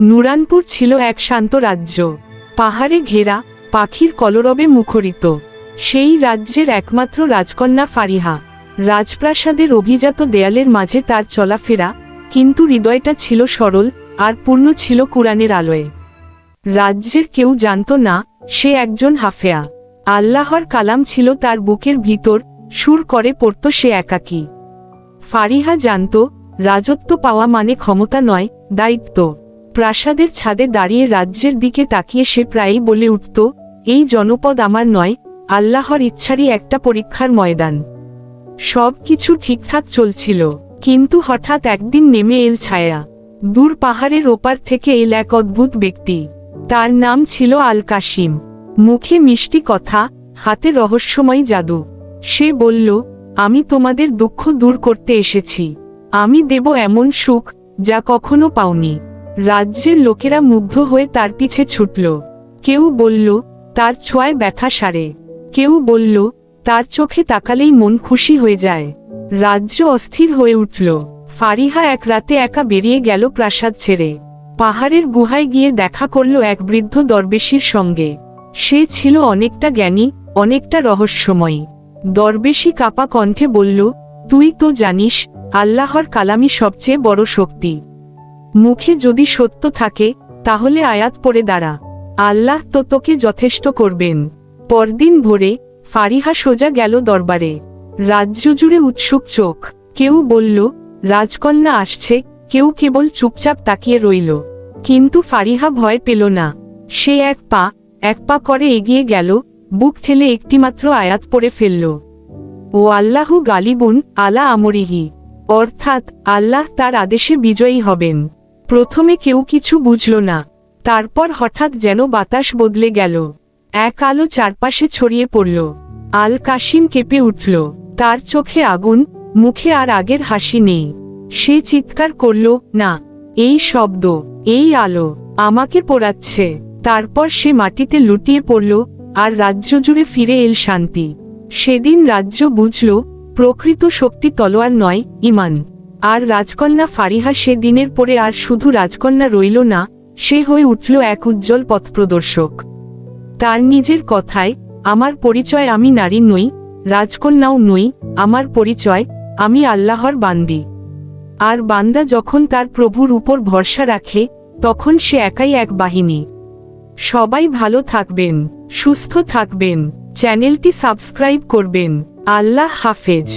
নুরানপুর ছিল এক শান্ত রাজ্য। পাহাড়ে ঘেরা, পাখির কলরবে মুখরিত। সেই রাজ্যের একমাত্র রাজকন্যা ফারিহা। রাজপ্রাসাদের অভিজাত দেয়ালের মাঝে তার চলাফেরা, কিন্তু হৃদয়টা ছিল সরল আর পূর্ণ ছিল কুরআনের আলোয়। রাজ্যের কেউ জানত না, সে একজন হাফেয়া। আল্লাহর কালাম ছিল তার বুকের ভিতর, সুর করে পড়ত সে একাকী। ফারিহা জানত, রাজত্ব পাওয়া মানে ক্ষমতা নয়, দায়িত্ব। প্রাসাদের ছাদে দাঁড়িয়ে রাজ্যের দিকে তাকিয়ে সে প্রায়ই বলে উঠত, এই জনপদ আমার নয়, আল্লাহর ইচ্ছারই একটা পরীক্ষার ময়দান। সব কিছু ঠিকঠাক চলছিল। কিন্তু হঠাৎ একদিন নেমে এল ছায়া। দূর পাহাড়ের ওপার থেকে এল এক অদ্ভুত ব্যক্তি। তার নাম ছিল আল কাশিম মুখে মিষ্টি কথা, হাতে রহস্যময় জাদু। সে বলল, আমি তোমাদের দুঃখ দূর করতে এসেছি। আমি দেব এমন সুখ যা কখনো পাওনি। রাজ্যের লোকেরা মুগ্ধ হয়ে তার পিছে ছুটল। কেউ বলল, তার ছোঁয়ায় ব্যথা সারে। কেউ বলল, তার চোখে তাকালেই মন খুশি হয়ে যায়। রাজ্য অস্থির হয়ে উঠল। ফারিহা এক রাতে একা বেরিয়ে গেল প্রাসাদ ছেড়ে। পাহাড়ের গুহায় গিয়ে দেখা করল এক বৃদ্ধ দরবেশির সঙ্গে। সে ছিল অনেকটা জ্ঞানী, অনেকটা রহস্যময়ী। দরবেশি কাপা কণ্ঠে বলল, তুই তো জানিস, আল্লাহর কালামি সবচেয়ে বড় শক্তি। মুখে যদি সত্য থাকে, তাহলে আয়াত পড়ে দাঁড়া। আল্লাহ তো তোকে যথেষ্ট করবেন। পরদিন ভোরে ফারিহা সোজা গেল দরবারে। রাজ্য জুড়ে উৎসুক চোখ। কেউ বলল, রাজকন্যা আসছে। কেউ কেবল চুপচাপ তাকিয়ে রইল। কিন্তু ফারিহা ভয় পেল না। সে এক পা এক পা করে এগিয়ে গেল, বুক ঠেলে একটিমাত্র আয়াত পড়ে ফেলল। ও আল্লাহু গালিবুন আলা আমরিহি। অর্থাৎ আল্লাহ তার আদেশে বিজয়ী হবেন। প্রথমে কেউ কিছু বুঝল না। তারপর হঠাৎ যেন বাতাস বদলে গেল। এক আলো চারপাশে ছড়িয়ে পড়ল। আল কাশিম কেঁপে উঠল। তার চোখে আগুন, মুখে আর আগের হাসি নেই। সে চিৎকার করল, না, এই শব্দ, এই আলো আমাকে পোড়াচ্ছে। তারপর সে মাটিতে লুটিয়ে পড়ল আর রাজ্য জুড়ে ফিরে এল শান্তি। সেদিন রাজ্য বুঝল, প্রকৃত শক্তি তলোয়ার নয়, ইমান। আর রাজকন্যা ফারিহা সে দিনের পরে আর শুধু রাজকন্যা রইল না, সে হয়ে উঠল এক উজ্জ্বল পথপ্রদর্শক। তার নিজের কথায়, আমার পরিচয় আমি নারী নই, রাজকন্যাও নই, আমার পরিচয় আমি আল্লাহর বান্দি। আর বান্দা যখন তার প্রভুর উপর ভরসা রাখে, তখন সে একাই এক বাহিনী। সবাই ভালো থাকবেন, সুস্থ থাকবেন, চ্যানেলটি সাবস্ক্রাইব করবেন, আল্লাহ হাফেজ।